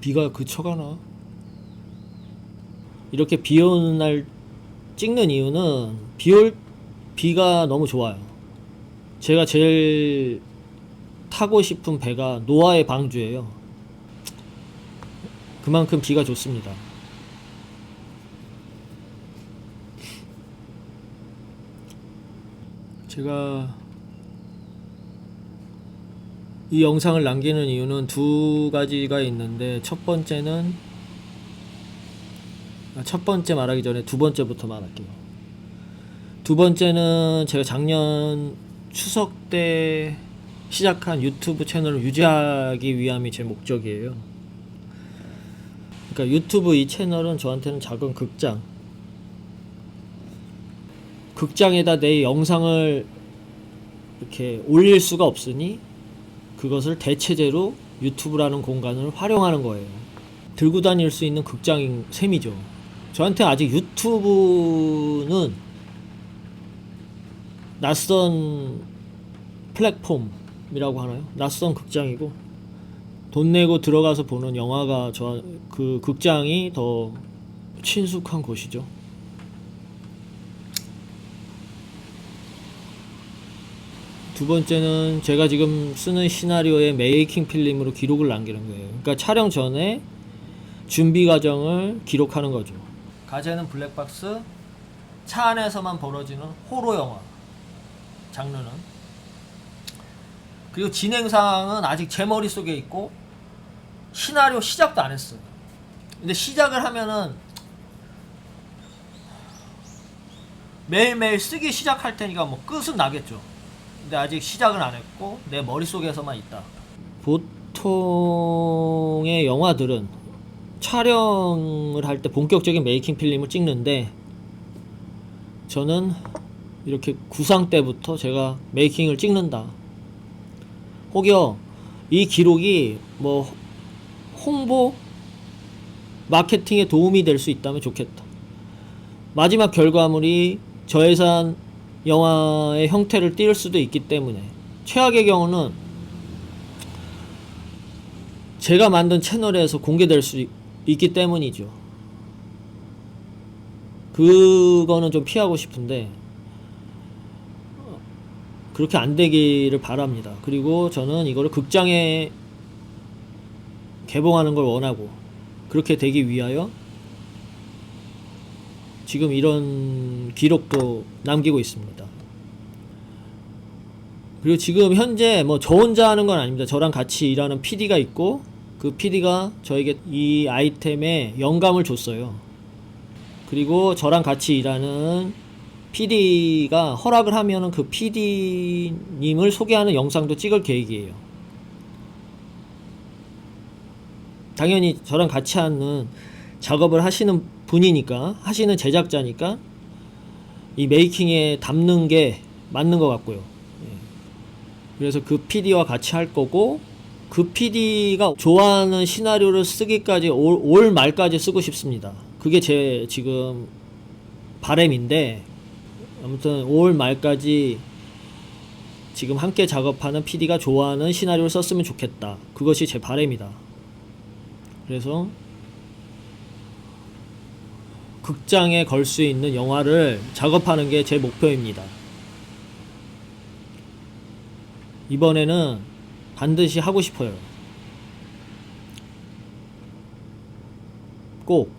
비가 그쳐가나? 이렇게 비 오는 날 찍는 이유는 비올 비가 너무 좋아요. 제가 제일 타고 싶은 배가 노아의 방주예요. 그만큼 비가 좋습니다. 제가 이 영상을 남기는 이유는 두 가지가 있는데 첫 번째는 아, 첫 번째 말하기 전에 두 번째부터 말할게요. 두 번째는 제가 작년 추석 때 시작한 유튜브 채널을 유지하기 위함이 제 목적이에요. 그러니까 유튜브 이 채널은 저한테는 작은 극장. 극장에다 내 영상을 이렇게 올릴 수가 없으니 그것을 대체제로 유튜브라는 공간을 활용하는 거예요. 들고 다닐 수 있는 극장인 셈이죠. 저한테 아직 유튜브는 낯선 플랫폼이라고 하나요? 낯선 극장이고 돈 내고 들어가서 보는 영화가 저 그 극장이 더 친숙한 곳이죠. 두 번째는 제가 지금 쓰는 시나리오의 메이킹 필름으로 기록을 남기는 거예요. 그러니까 촬영 전에 준비 과정을 기록하는 거죠. 가제는 블랙박스, 차 안에서만 벌어지는 호러 영화 장르는 그리고 진행상은 아직 제 머릿속에 있고 시나리오 시작도 안 했어요. 근데 시작을 하면은 매일매일 쓰기 시작할 테니까 뭐 끝은 나겠죠. 근데 아직 시작은 안 했고 내 머릿속에서만 있다. 보통의 영화들은 촬영을 할 때 본격적인 메이킹 필름을 찍는데 저는 이렇게 구상 때부터 제가 메이킹을 찍는다. 혹여 이 기록이 뭐 홍보 마케팅에 도움이 될 수 있다면 좋겠다. 마지막 결과물이 저예산 영화의 형태를 띌 수도 있기 때문에 최악의 경우는 제가 만든 채널에서 공개될 수 있- 있기 때문이죠. 그거는 좀 피하고 싶은데 어, 그렇게 안 되기를 바랍니다. 그리고 저는 이거를 극장에 개봉하는 걸 원하고 그렇게 되기 위하여 지금 이런 기록도 남기고 있습니다. 그리고 지금 현재 뭐 저 혼자 하는 건 아닙니다. 저랑 같이 일하는 PD가 있고 그 PD가 저에게 이 아이템에 영감을 줬어요. 그리고 저랑 같이 일하는 PD가 허락을 하면은 그 PD님을 소개하는 영상도 찍을 계획이에요. 당연히 저랑 같이 하는 작업을 하시는 분이니까 하시는 제작자니까 이 메이킹에 담는 게 맞는 것 같고요. 예. 그래서 그 PD와 같이 할 거고 그 PD가 좋아하는 시나리오를 쓰기까지 올, 올 말까지 쓰고 싶습니다. 그게 제 지금 바램인데 아무튼 올 말까지 지금 함께 작업하는 PD가 좋아하는 시나리오를 썼으면 좋겠다. 그것이 제 바램이다. 그래서 극장에 걸 수 있는 영화를 작업하는 게 제 목표입니다. 이번에는 반드시 하고 싶어요. 꼭